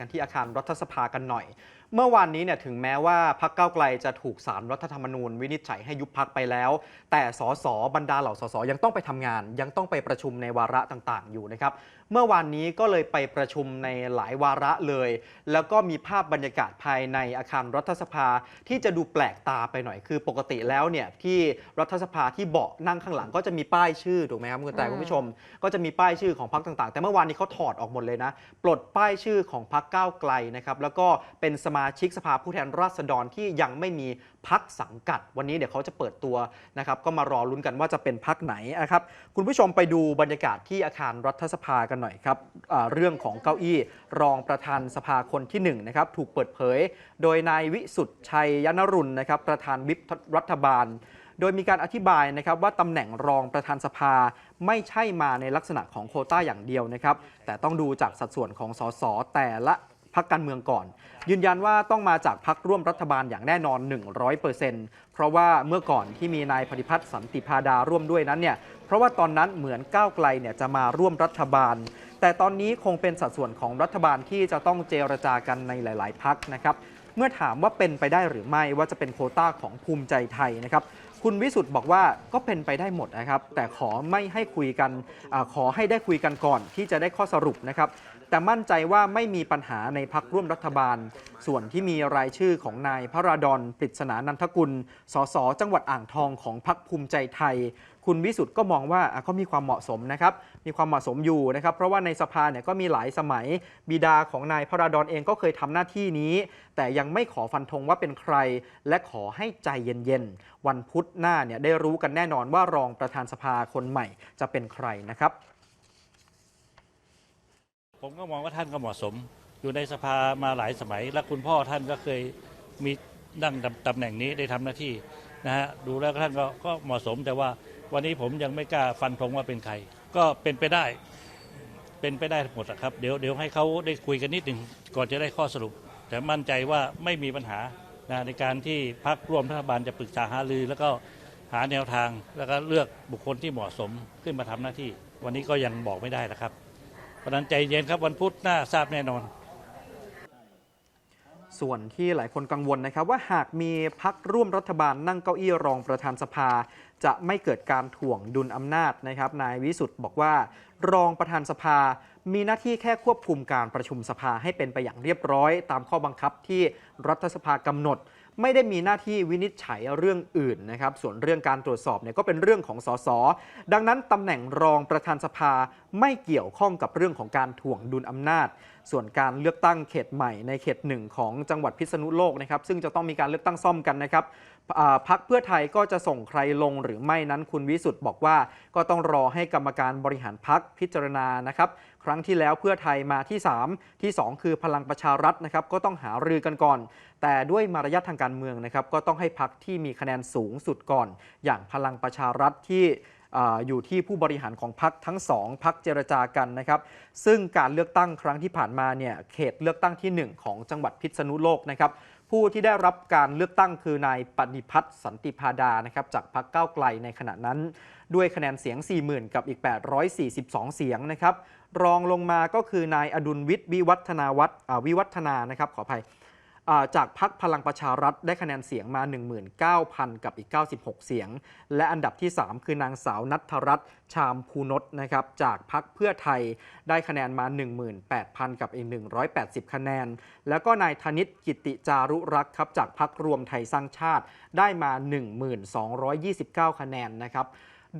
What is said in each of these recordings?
กันที่อาคารรัฐสภากันหน่อย เมื่อวานนี้เนี่ยถึงแม้ว่าพักเก้าไกลจะถูกสารรัฐธรรมนูญวินิจฉัยให้ยุบพักไปแล้ว แต่สสบรรดาเหล่าสสยังต้องไปทำงาน ยังต้องไปประชุมในวาระต่างๆ อยู่นะครับเมื่อวานนี้ก็เลยไปประชุมในหลายวาระเลย แล้วก็มีภาพบรรยากาศภายในอาคารรัฐสภาที่จะดูแปลกตาไปหน่อยคือปกติแล้วเนี่ยที่รัฐสภาที่เบาะนั่งข้างหลังก็จะมีป้ายชื่อถูกไหมครับคุณแต่คุณผู้ชม ก็จะมีป้ายชื่อของพรรคต่างๆ แต่เมื่อวานนี้เขาถอดออกหมดเลยนะ ปลดป้ายชื่อของพรรคก้าวไกลนะครับแล้วก็เป็นสมาชิกสภาผู้แทนราษฎรที่ยังไม่มี พักสังกัด วันนี้เดี๋ยวเขาจะเปิดตัวนะครับก็มารอลุ้นกันว่าจะเป็นพักไหนนะครับคุณผู้ชมไปดูบรรยากาศที่อาคารรัฐสภากันหน่อยครับเรื่องของเก้าอี้รองประธานสภาคนที่หนึ่งนะครับถูกเปิดเผย โดยนายวิสุทธิ์ชัยยนรุณนะครับประธานวิปรัฐบาลโดยมีการอธิบายนะครับว่าตำแหน่งรองประธานสภาไม่ใช่มาในลักษณะของโคต้าอย่างเดียวนะครับ แต่ต้องดูจากสัดส่วนของสสแต่ละ พักการเมืองก่อน ยืนยันว่าต้องมาจากพักร่วมรัฐบาลอย่างแน่นอน 100%เพราะว่าเมื่อก่อนที่มีนายปฏิพัฒน์สันติพาดาร่วมด้วยนั้นเนี่ยเพราะว่าตอนนั้นเหมือนก้าวไกลเนี่ยจะมาร่วมรัฐบาล แต่ตอนนี้คงเป็นสัดส่วนของรัฐบาลที่จะต้องเจรจากันในหลาย ๆ พักนะครับเมื่อถามว่าเป็นไปได้หรือไม่ว่าจะเป็นโคต้าของภูมิใจไทยนะครับ คุณวิสุทธ์บอกว่าก็เป็นไปได้หมดนะครับ แต่ขอไม่ให้คุยกันอขอให้ได้คุยกันก่อนที่จะได้ข้อสรุปนะครับ แต่มั่นใจว่าไม่มีปัญหาในพักร่วมรัฐบาล ส่วนที่มีรายชื่อของนายพระราดอนปริศนานันทกุล สสจังหวัดอ่างทองของพักภูมิใจไทย คุณวิสุทธ์ก็มองว่าก็มีความเหมาะสมนะครับ มีความเหมาะสมอยู่นะครับ เพราะว่าในสภาเนี่ยก็มีหลายสมัยบิดาของนายพระราดอนเองก็เคยทำหน้าที่นี้ แต่ยังไม่ขอฟันธงว่าเป็นใคร และขอให้ใจเย็นๆ วันพุธหน้าเนี่ยได้รู้กันแน่นอนว่ารองประธานสภาคนใหม่จะเป็นใครนะครับ ผมก็มองว่าท่านก็เหมาะสม อยู่ในสภามาหลายสมัย และคุณพ่อท่านก็เคยมีนั่งตำแหน่งนี้ได้ทำหน้าที่นะฮะดูแล้วท่านก็เหมาะสมแต่ว่า วันนี้ผมยังไม่กล้าฟันธงว่าเป็นใคร ก็เป็นไปได้ เป็นไปได้หมดอะครับ เดี๋ยวเดี๋ยวให้เขาได้คุยกันนิดหนึ่งก่อนจะได้ข้อสรุป แต่มั่นใจว่าไม่มีปัญหานะในการที่พักร่วมรัฐบาลจะปรึกษาหารือ แล้วก็หาแนวทางแล้วก็เลือกบุคคลที่เหมาะสมขึ้นมาทำหน้าที่ วันนี้ก็ยังบอกไม่ได้นะครับเพราะฉะนั้นใจเย็นครับวันพุธหน้าทราบแน่นอน ส่วนที่หลายคนกังวลนะครับว่าหากมีพักร่วมรัฐบาลนั่งเก้าอี้รองประธานสภา จะไม่เกิดการถ่วงดุลอำนาจนะครับนายวิสุทธ์บอกว่า รองประธานสภา มีหน้าที่แค่ควบคุมการประชุมสภาให้เป็นไปอย่างเรียบร้อย ตามข้อบังคับที่รัฐสภากำหนด ไม่ได้มีหน้าที่วินิจฉัยเรื่องอื่นนะครับ ส่วนเรื่องการตรวจสอบเนี่ยก็เป็นเรื่องของสสดังนั้นตำแหน่งรองประธานสภาไม่เกี่ยวข้องกับเรื่องของการถ่วงดุลอำนาจ ส่วนการเลือกตั้งเขตใหม่ในเขตหนึ่งของจังหวัดพิษณุโลกนะครับ ซึ่งจะต้องมีการเลือกตั้งซ่อมกันนะครับพักเพื่อไทยก็จะส่งใครลงหรือไม่นั้นคุณวิสุทธ์บอกว่าก็ต้องรอให้กรรมการบริหารพักพิจารณานะครับ ครั้งที่แล้วเพื่อไทยมาที่ 3 ที่ 2 คือพลังประชารัฐนะครับก็ต้องหารือกันก่อน แต่ด้วยมารยาททางการเมืองนะครับก็ต้องให้พักที่มีคะแนนสูงสุดก่อน อย่างพลังประชารัฐที่อยู่ที่ผู้บริหารของพักทั้งสองพักเจรจากันนะครับ ซึ่งการเลือกตั้งครั้งที่ผ่านมาเนี่ยเขตเลือกตั้งที่ 1 ของจังหวัดพิษณุโลกนะครับผู้ที่ได้รับการเลือกตั้งคือนายปณิพัฒน์สันติพาดานะครับจากพรรคก้าไกลในขณะนั้น ด้วยคะแนนเสียง 40,000 กับอีก 842 เสียงนะครับรองลงมาก็คือนายอดุลวิทย์วิวัฒนาวัฒน์วิวัฒนานะครับขออภัยจากพักพลังประชารัฐได้คะแนนเสียงมา 19,000 กับอีก 96 เสียง และอันดับที่ 3 คือนางสาวนัทรัตน์ชามภูนศนะครับจากพักเพื่อไทยได้คะแนนมา 18,000 กับอีก 180 คะแนน แล้วก็นายธนิตกิติจารุรักษ์ครับจากพักรวมไทยสร้างชาติได้มา 1229 คะแนนนะครับ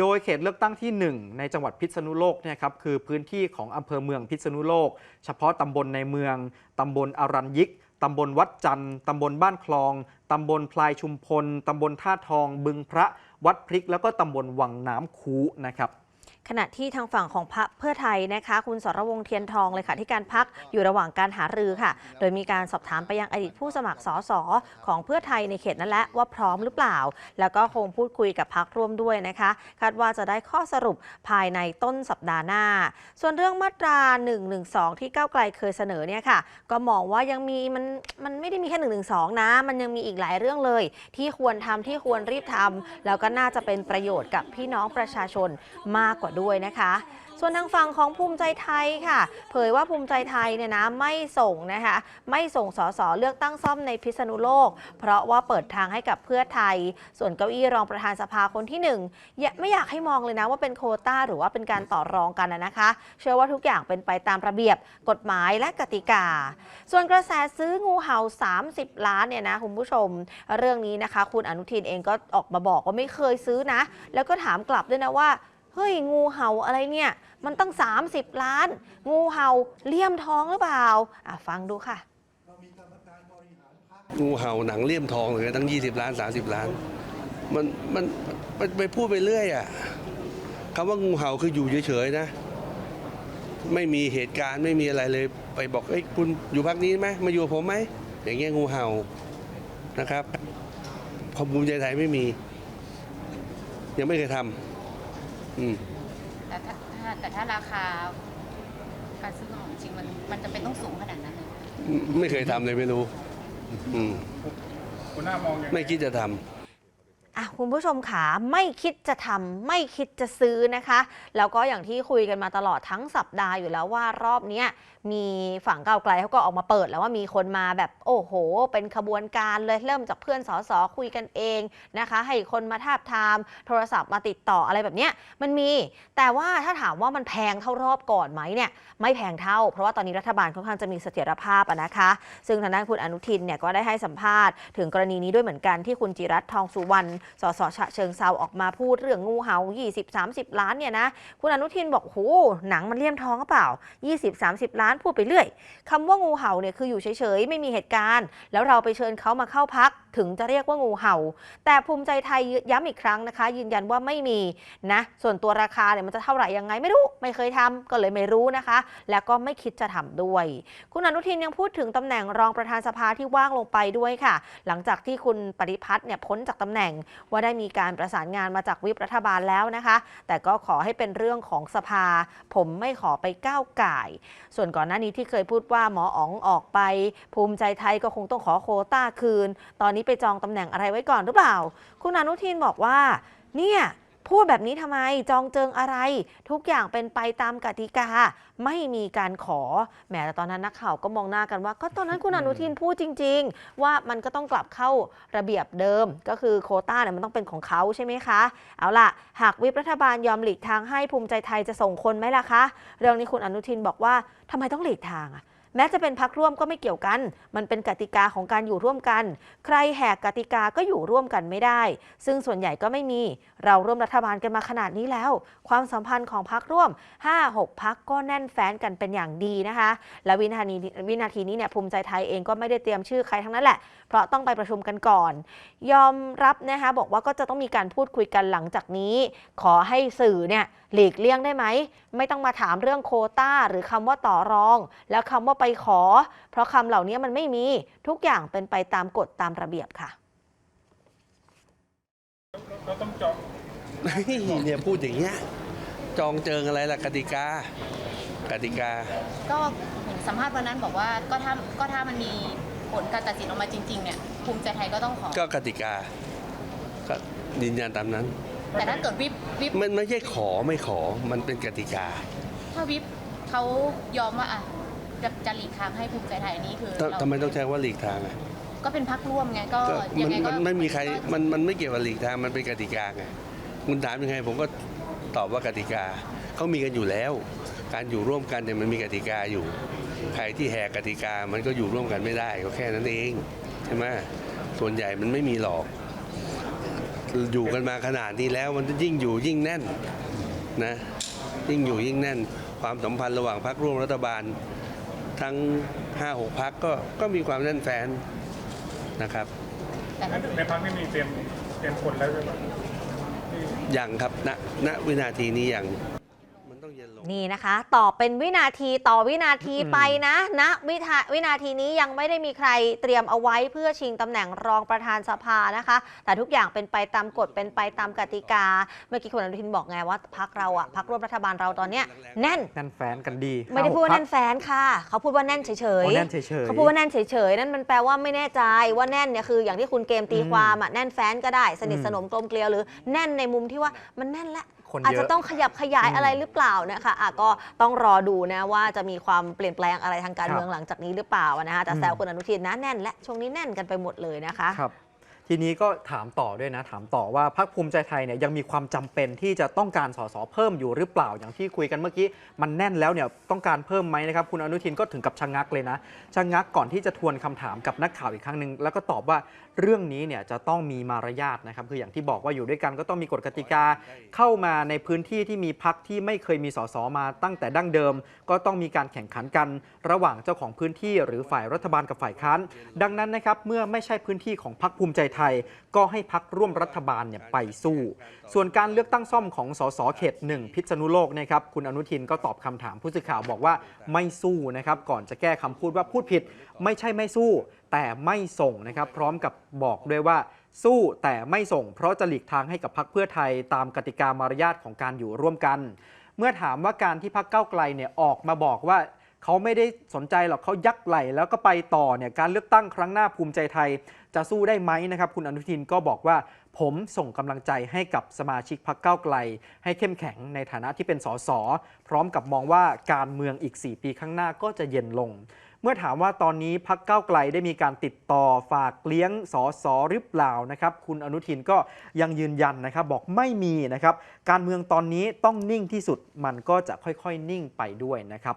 โดยเขตเลือกตั้งที่ 1 ในจังหวัดพิษณุโลกเนี่ยครับคือพื้นที่ของอำเภอเมืองพิษณุโลก เฉพาะตำบลในเมืองตำบลอารัญยิกตำบลวัดจันทร์ตำบลบ้านคลอง ตำบลพลายชุมพล ตำบลท่าทอง บึงพระ วัดพริก แล้วก็ตำบลวังน้ำคูนะครับ ขณะที่ทางฝั่งของพรรคเพื่อไทยนะคะ คุณสรวงเทียนทองเลยค่ะที่การพักอยู่ระหว่างการหารือค่ะ โดยมีการสอบถามไปยังอดีตผู้สมัครสสของเพื่อไทยในเขตนั้นแหละว่าพร้อมหรือเปล่า แล้วก็คงพูดคุยกับพักร่วมด้วยนะคะ คาดว่าจะได้ข้อสรุปภายในต้นสัปดาห์หน้า ส่วนเรื่องมาตรา 112 ที่ก้าวไกลเคยเสนอเนี่ยค่ะ ก็มองว่ายังมีมันมันไม่ได้มีแค่112นะ มันยังมีอีกหลายเรื่องเลย ที่ควรทำที่ควรรีบทำแล้วก็น่าจะเป็นประโยชน์กับพี่น้องประชาชนมากกว่าด้วยนะคะ ส่วนทางฝั่งของภูมิใจไทยค่ะ เผยว่าภูมิใจไทยเนี่ยนะไม่ส่งนะคะไม่ส่งสสเลือกตั้งซ่อมในพิษณุโลก เพราะว่าเปิดทางให้กับเพื่อไทย ส่วนเก้าอี้รองประธานสภาคนที่หนึ่งอย่าไม่อยากให้มองเลยนะว่าเป็นโคต้าหรือว่าเป็นการต่อรองกันนะนะคะ เชื่อว่าทุกอย่างเป็นไปตามระเบียบกฎหมายและกติกา ส่วนกระแสซื้องูเห่า 30 ล้านเนี่ยนะคุณผู้ชม เรื่องนี้นะคะ คุณอนุทินเองก็ออกมาบอกว่าไม่เคยซื้อนะ แล้วก็ถามกลับด้วยนะว่า เฮ้ยงูเห่าอะไรเนี่ย มันตั้ง 30 ล้าน งูเห่าเลี่ยมทองหรือเปล่าอะฟังดูค่ะ งูเห่าหนังเลี่ยมทองเลยตั้ง 20 ล้าน 30 ล้าน มันมันมันไปพูดไปเรื่อยอะคำว่างูเห่าคืออยู่เฉยๆนะ ไม่มีเหตุการณ์ไม่มีอะไรเลย ไปบอกเอ้ยคุณอยู่พักนี้ไหมมาอยู่กับผมไหมอย่างเงี้ยงูเห่านะครับพอภูมิใจไทยไม่มี ยังไม่เคยทำ อืม แต่ถ้าถ้าแต่ถ้าราคา การซื้อของจริงมันมันจะเป็นต้องสูงขนาดนั้นเลยไม่เคยทำเลยไม่รู้ อืมไม่คิดจะทำ อะคุณผู้ชมขาไม่คิดจะทำไม่คิดจะซื้อนะคะ แล้วก็อย่างที่คุยกันมาตลอดทั้งสัปดาห์อยู่แล้วว่ารอบนี้มีฝั่งก้าวไกลเขาก็ออกมาเปิดแล้วว่ามีคนมาแบบโอ้โห เป็นขบวนการเลยเริ่มจากเพื่อนสสคุยกันเองนะคะ ให้คนมาทาบทามโทรศัพท์มาติดต่ออะไรแบบเนี้ยมันมี แต่ว่าถ้าถามว่ามันแพงเท่ารอบก่อนไหมเนี่ยไม่แพงเท่า เพราะว่าตอนนี้รัฐบาลค่อนข้างจะมีเสถียรภาพนะคะ ซึ่งทางด้านคุณอนุทินเนี่ยก็ได้ให้สัมภาษณ์ถึงกรณีนี้ด้วยเหมือนกันที่คุณจิรัตทองสุวรรณสสฉะเชิงเซาออกมาพูดเรื่องงูเห่า20-30 ล้านเนี่ยนะคุณอนุทินบอกโหหนังมันเลี่ยมทองหรือเปล่า 20-30 ล้านพูดไปเรื่อยคำว่างูเห่าเนี่ยคืออยู่เฉยๆไม่มีเหตุการณ์ แล้วเราไปเชิญเขามาเข้าพัก ถึงจะเรียกว่างูเห่า แต่ภูมิใจไทยย้ำอีกครั้งนะคะ ยืนยันว่าไม่มีนะ ส่วนตัวราคาเนี่ยมันจะเท่าไหร่ยังไงไม่รู้ ไม่เคยทำก็เลยไม่รู้นะคะ แล้วก็ไม่คิดจะทำด้วย คุณอนุทินยังพูดถึงตำแหน่งรองประธานสภาที่ว่างลงไปด้วยค่ะ หลังจากที่คุณปริพัฒน์เนี่ยพ้นจากตำแหน่งว่าได้มีการประสานงานมาจากวิปรัฐบาลแล้วนะคะ แต่ก็ขอให้เป็นเรื่องของสภา ผมไม่ขอไปก้าวไก่ ส่วนก่อนหน้านี้ที่เคยพูดว่าหมออ๋องออกไป ภูมิใจไทยก็คงต้องขอโคต้าคืน ตอนนี้ไปจองตำแหน่งอะไรไว้ก่อนหรือเปล่า คุณอนุทินบอกว่า เนี่ยพูดแบบนี้ทำไมจองเจิงอะไร ทุกอย่างเป็นไปตามกติกา ไม่มีการขอแหมแต่ตอนนั้นนักข่าวก็มองหน้ากันว่า ก็ตอนนั้นคุณอนุทินพูดจริง ๆ ว่ามันก็ต้องกลับเข้าระเบียบเดิม ก็คือโควต้าเนี่ยมันต้องเป็นของเขาใช่ไหมคะ เอาล่ะ หากวิปรัฐบาลยอมหลีกทางให้ภูมิใจไทยจะส่งคนไหมล่ะคะ เรื่องนี้คุณอนุทินบอกว่าทำไมต้องหลีกทางอะ แม้จะเป็นพักร่วมก็ไม่เกี่ยวกัน มันเป็นกติกาของการอยู่ร่วมกัน ใครแหกกติกาก็อยู่ร่วมกันไม่ได้ ซึ่งส่วนใหญ่ก็ไม่มี เราร่วมรัฐบาลกันมาขนาดนี้แล้ว ความสัมพันธ์ของพักร่วม 5-6พักก็แน่นแฟ้นกันเป็นอย่างดีนะคะ และวินาทีวินาทีนี้เนี่ยภูมิใจไทยเองก็ไม่ได้เตรียมชื่อใครทั้งนั้นแหละ เพราะต้องไปประชุมกันก่อน ยอมรับนะคะบอกว่าก็จะต้องมีการพูดคุยกันหลังจากนี้ ขอให้สื่อเนี่ย หลีกเลี่ยงได้ไหม ไม่ต้องมาถามเรื่องโควต้าหรือคำว่าต่อรอง แล้วคำว่าไปขอ เพราะคำเหล่านี้มันไม่มีทุกอย่างเป็นไปตามกฎตามระเบียบค่ะเนี่ยพูดอย่างเงี้ยจองเจิงอะไรล่ะกติกากติกา ก็เห็นสัมภาษณ์วันนั้นบอกว่าก็ถ้าก็ถ้ามันมีผลการตัดสินออกมาจริง ๆ เนี่ยภูมิใจไทยก็ต้องขอ ก็กติกา ก็ยืนยันตามนั้น แต่ถ้าเกิดวิปวิปมันไม่ใช่ขอไม่ขอมันเป็นกติกา ถ้าวิปเขายอมว่าอะจะจะหลีกทางให้ภูมิใจไทยอันนี้คือทำเราทำไมต้องใช้ว่าหลีกทางอะก็เป็นพักร่วมไงก็ก็ยัมันงไงก็มันไม่มีใครมันมันไม่เกี่ยวกับหลีกทางมันเป็นกติกาไงคุณถามยังไงผมก็ตอบว่ากติกาเขามีกันอยู่แล้ว การอยู่ร่วมกันเนี่ยมันมีกติกาอยู่ ใครที่แหกกติกามันก็อยู่ร่วมกันไม่ได้ก็แค่นั้นเองใช่ไหมส่วนใหญ่มันไม่มีหรอก อยู่กันมาขนาดนี้แล้ว มันยิ่งอยู่ยิ่งแน่นนะยิ่งอยู่ยิ่งแน่น ความสัมพันธ์ระหว่างพรรคร่วมรัฐบาล ทั้งห้าหกพักก็ก็มีความแน่นแฟนนะครับแต่ถ้าในพักนี่มีเตรียมเตรียมคนแล้วใช่ไหมที่ยังครับณณวินาทีนี้ยังมั นต้องเย็นลงนี่นะคะต่อเป็นวินาทีต่อวินาทีอืมไปนะณวิทาวินาทีนี้ยังไม่ได้มีใครเตรียมเอาไว้เพื่อชิงตำแหน่งรองประธานสภานะคะ แต่ทุกอย่างเป็นไปตามกฎเป็นไปตามกติกา เมื่อกี้คุณอนุทินบอกไงว่าพักเราอะพักร่วมรัฐบาลเราตอนเนี้ยแน่นแน่นแฟนกันดี ไม่ได้พูดว่าห้แน่นแฟนค่ะ เขาพูดว่าแน่นเฉยโอ้ๆแน่นเฉยๆเขาพูดว่าแน่นเฉยๆนั่นมันแปลว่าไม่แน่ใจว่าแน่นเนี่ยคือ อย่างที่คุณเกมตีอืมความอะแน่นแฟนก็ได้ สนิทอืมสนมกลมเกลียวหรือแน่นในมุมที่ว่ามันแน่นละคนอาจเยจะอะต้องขยับขยายอืมอะไรหรือเปล่านะคะอะก็ต้องรอดูนะว่าจะมีความเปลี่ยนแปลงอะไรทางการครับเมืองหลังจากนี้หรือเปล่านะคะแต่อืมแซวคุณอนุทินนะแน่นและช่วงนี้แน่นกันไปหมดเลยนะคะ ครับ ทีนี้ก็ถามต่อด้วยนะ ถามต่อว่าพรรคภูมิใจไทยเนี่ยยังมีความจำเป็นที่จะต้องการสสเพิ่มอยู่หรือเปล่าอย่างที่คุยกันเมื่อกี้ มันแน่นแล้วเนี่ยต้องการเพิ่มไหมนะครับคุณอนุทินก็ถึงกับชะงงักเลยนะชะงงักก่อนที่จะทวนคำถามกับนักข่าวอีกครั้งหนึ่งแล้วก็ตอบว่าเรื่องนี้เนี่ยจะต้องมีมารยาทนะครับคืออย่างที่บอกว่าอยู่ด้วยกันก็ต้องมีกฎกติกา เข้ามาในพื้นที่ที่มีพักที่ไม่เคยมีสสมาตั้งแต่ดั้งเดิม ก็ต้องมีการแข่งขันกันระหว่างเจ้าของพื้นที่ หรือฝ่ายรัฐบาลกับฝ่ายค้านดังนั้นนะครับเมื่อไม่ใช่พื้นที่ของพรรคภูมิใจไทย ก็ให้พักร่วมรัฐบาลเนี่ยไปสู้ ส่วนการเลือกตั้งซ่อมของสสเขตหนึ่งพิษณุโลกนะครับคุณอนุทินก็ตอบคำถามผู้สื่อข่าวบอกว่าไม่สู้นะครับก่อนจะแก้คำพูดว่าพูดผิด ไม่ใช่ไม่สู้ แต่ไม่ส่งนะครับพร้อมกับบอกด้วยว่าสู้แต่ไม่ส่งเพราะจะหลีกทางให้กับพรรคเพื่อไทยตามกติกามารยาทของการอยู่ร่วมกัน เมื่อถามว่าการที่พรรคก้าไกลเนี่ยออกมาบอกว่า เขาไม่ได้สนใจหรอกเขายักไหลแล้วก็ไปต่อเนี่ยการเลือกตั้งครั้งหน้าภูมิใจไทย จะสู้ได้ไหมนะครับ คุณอนุทินก็บอกว่า ผมส่งกำลังใจให้กับสมาชิกพรรคก้าวไกล ให้เข้มแข็งในฐานะที่เป็นสสพร้อมกับมองว่าการเมืองอีก 4 ปีข้างหน้าก็จะเย็นลงเมื่อถามว่าตอนนี้พักเก้าไกลได้มีการติดต่อฝากเลี้ยงสอสอหรือเปล่านะครับ คุณอนุทินก็ยังยืนยันนะครับ บอกไม่มีนะครับ การเมืองตอนนี้ต้องนิ่งที่สุดมันก็จะค่อยๆ นิ่งไปด้วยนะครับ